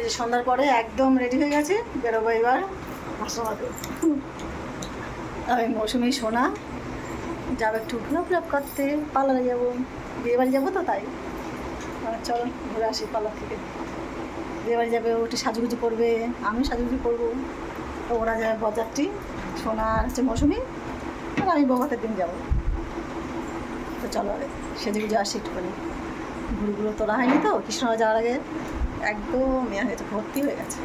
এই সন্ধ্যার পরে একদম রেডি হয়ে গেছে, বেরোবো এবার। আসামাতে আমি মৌসুমি সোনা, যাব একটু ঘুরাফুরাপ করতে, পার্লারে যাব। বিয়ে বাড়ি যাব তো তাই। চলো, ঘুরে আসি পার্লার থেকে। বিয়ে বাড়ি যাবে ওটি সাজুগুজু করবে আমি সাজুগুজু করব। তো ওরা যাবে বজারটি সোনা আর হচ্ছে মৌসুমি, আর আমি বৌভাতের দিন যাব। তো চলো সেজে গুজে আসি একটুখানি ঘুড়িগুলো তোলা হয়নি তো, কৃষ্ণনগর যাওয়ার আগে। একদম ইয়ে হয়েছে ভর্তি হয়ে গেছে।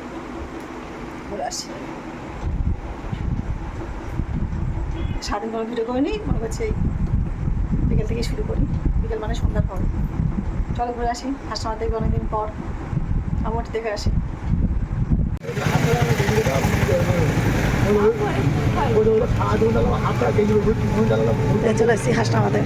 ঘুরে আসি। সারাদিন কোনো ভিডিও করিনি, মনে করছে এই বিকেল থেকে শুরু করি। বিকেল মানে সন্ধ্যার পর। চলো ঘুরে আসি হাসনামার দেখব অনেকদিন পর। আমার দেখে আসি। চলে এসেছি হাসনামাদের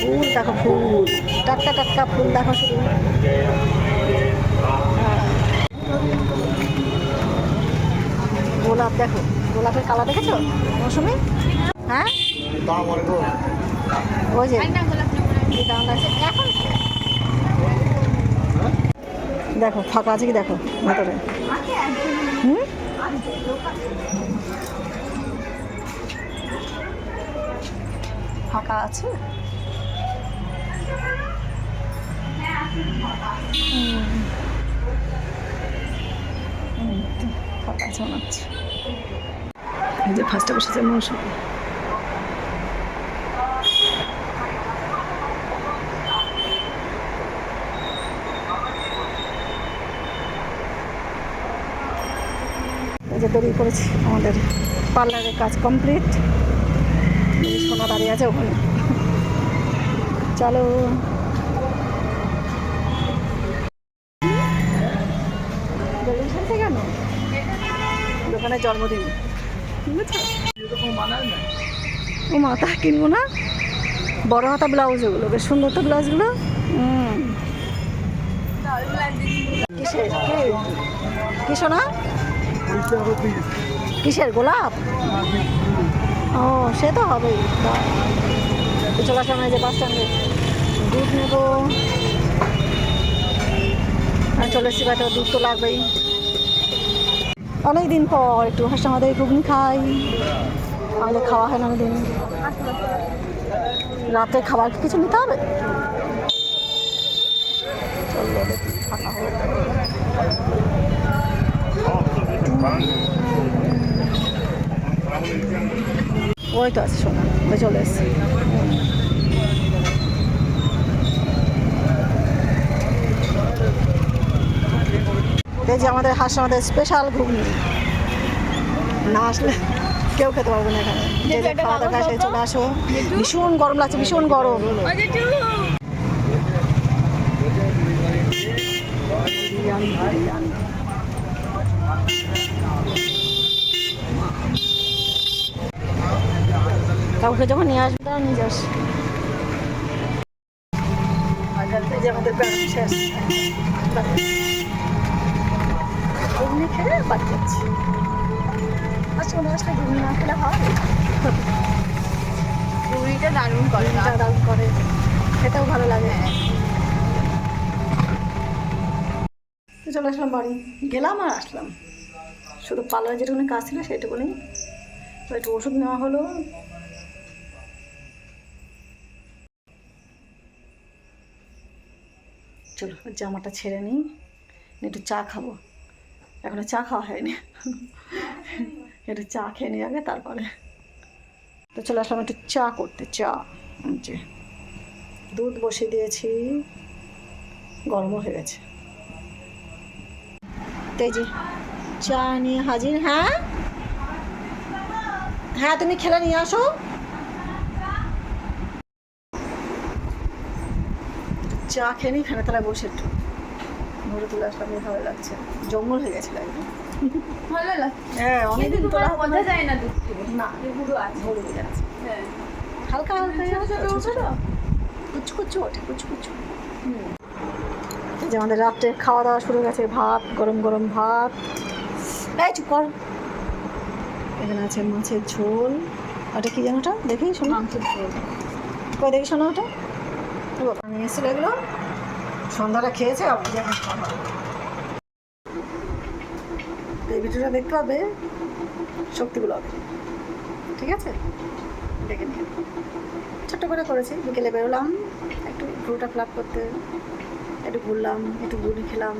ফুল দেখো ফুল, টাটকা টাটকা ফুল দেখো শুধু। হ্যাঁ। গোলাপ দেখো, গোলাপের কালার দেখেছ? মৌসুমি? হ্যাঁ? দেখো, ফাঁকা আছে কি দেখো, ভেতরে। ফাঁকা আছে? হচ্ছে এই যে ফার্স্টে বসেছে মৌসুমি। যে বেরিয়ে পড়েছি আমাদের পার্লারের কাজ কমপ্লিট। সোনা দাঁড়িয়ে আছে ওখানে। চলো। বেলুন কেন দোকানের জন্মদিন। ও মা তা কিনবো না? বড় হাতা ব্লাউজ ওগুলো বেশ সুন্দর তো ব্লাউজগুলো কিসের? কে? কি সোনা? কিসের? গোলাপ? ও সে তো হবেই। তো চলে আসলাম এই যে বাস স্ট্যান্ডে দুধ নেব। চলে এসেছি বাটা দুধ তো লাগবেই। অনেক দিন পর একটু হাসি আমাদের ঘুগনি খাই। আমাদের খাওয়া হয় না অনেকদিন। রাতে খাবার কিছু নিতে হবে। ওই তো আছে শোনা ওই চলে এসছে। এই যে আমাদের হাঁস আমাদের স্পেশাল ঘুগনি। না আসলে কেউ খেতে পারবে না এখানে। যে যে খাওয়া দাওয়া সে চলে আসো। ভীষণ গরম লাগছে ভীষণ গরম। কাউকে যখন নিয়ে আসবে তখন নিয়ে যাস আমাদের শেষ। ঘুগনি খেয়ে বাড়ি যাচ্ছি। আজকে আসলে ঘুগনি না খেলে হয়? পুরিটা দারুণ করে দারুণ করে। খেতেও ভালো লাগে। চলে আসলাম বাড়ি। গেলাম আর আসলাম। শুধু পার্লারে যেটুকুনি কাজ ছিল সেটুকুনি তো একটু ওষুধ নেওয়া হলো। চলো জামাটা ছেড়ে নিই। একটু চা খাব। এখনও চা খাওয়া হয়নি। একটু চা খেয়ে নিয়ে আগে তারপরে। তো চলে আসলাম একটু চা করতে, চা। যে, দুধ বসিয়ে দিয়েছি, গরমও হয়ে গেছে। তেজি চা নিয়ে হাজির হ্যাঁ? হ্যাঁ তুমি খেলা নিয়ে আসো। চা খেয়ে নিই, ফেনে তারা বসে একটু। ঘুরে তুলে আসলাম বেশ ভালো লাগছে জঙ্গল হয়ে গেছিল একদম ভালো লাগে হ্যাঁ অনেকদিন তোলা বোঝা যায় না না পুরো আছে হ্যাঁ। হালকা হালকা ছোট ছোট কুচু কুচু ওঠে কুচু কুচু যে আমাদের রাত্রে খাওয়া দাওয়া শুরু গেছে ভাত গরম গরম ভাত। এই চুপ কর। এখানে আছে মাছের ঝোল। ওটা কি জানো ওটা? দেখি শোনো। কই দেখি শোনো ওটা। নিয়ে এসেছিল এগুলো। সন্ধ্যাটা খেয়েছে এই ভিডিওটা দেখতে হবে, শক্তিগুলো হবে। ঠিক আছে? দেখে নিয়ে ছোট্ট করে করেছি। বিকেলে বেরোলাম, একটু ভ্রুটা ফ্লাপ করতে, একটু ঘুরলাম, একটু ঘুরি খেলাম,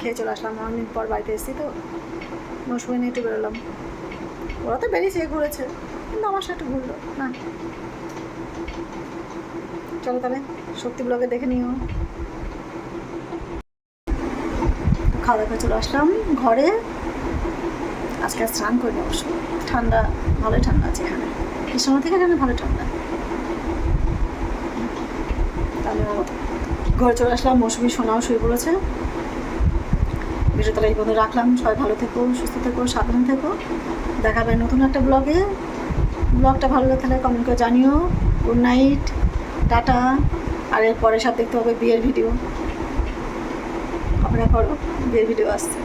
খেয়ে চলে আসলাম। অনেকদিন পর বাড়িতে এসেছি তো, মৌসুমি নিয়ে একটু বেরোলাম। ওরা তো বেরিয়েছে, ঘুরেছে, কিন্তু আমার সাথে ঘুরলো। না। চলো তাহলে, শক্তি ব্লগে দেখে নিও। খাওয়া দাওয়া চলে আসলাম। ঘরে আজকে স্নান করিনি অবশ্য। ঠান্ডা, ভালোই ঠান্ডা আছে এখানে। এই সময় থেকে এখানে ভালো ঠান্ডা। তাহলে ঘরে চলে আসলাম, মৌসুমি সোনাও শুয়ে পড়েছে। ভিডিও তাহলে এই পর্যন্ত রাখলাম। সবাই ভালো থেকো, সুস্থ থেকো, সাবধান থেকো। দেখাবে নতুন একটা ব্লগে। ব্লগটা ভালো লাগে তাহলে কমেন্ট করে জানিও। Good night tata. আর এর পরে সব দেখতে হবে বিয়ের ভিডিও অপেক্ষা করো বিয়ের ভিডিও আসছে।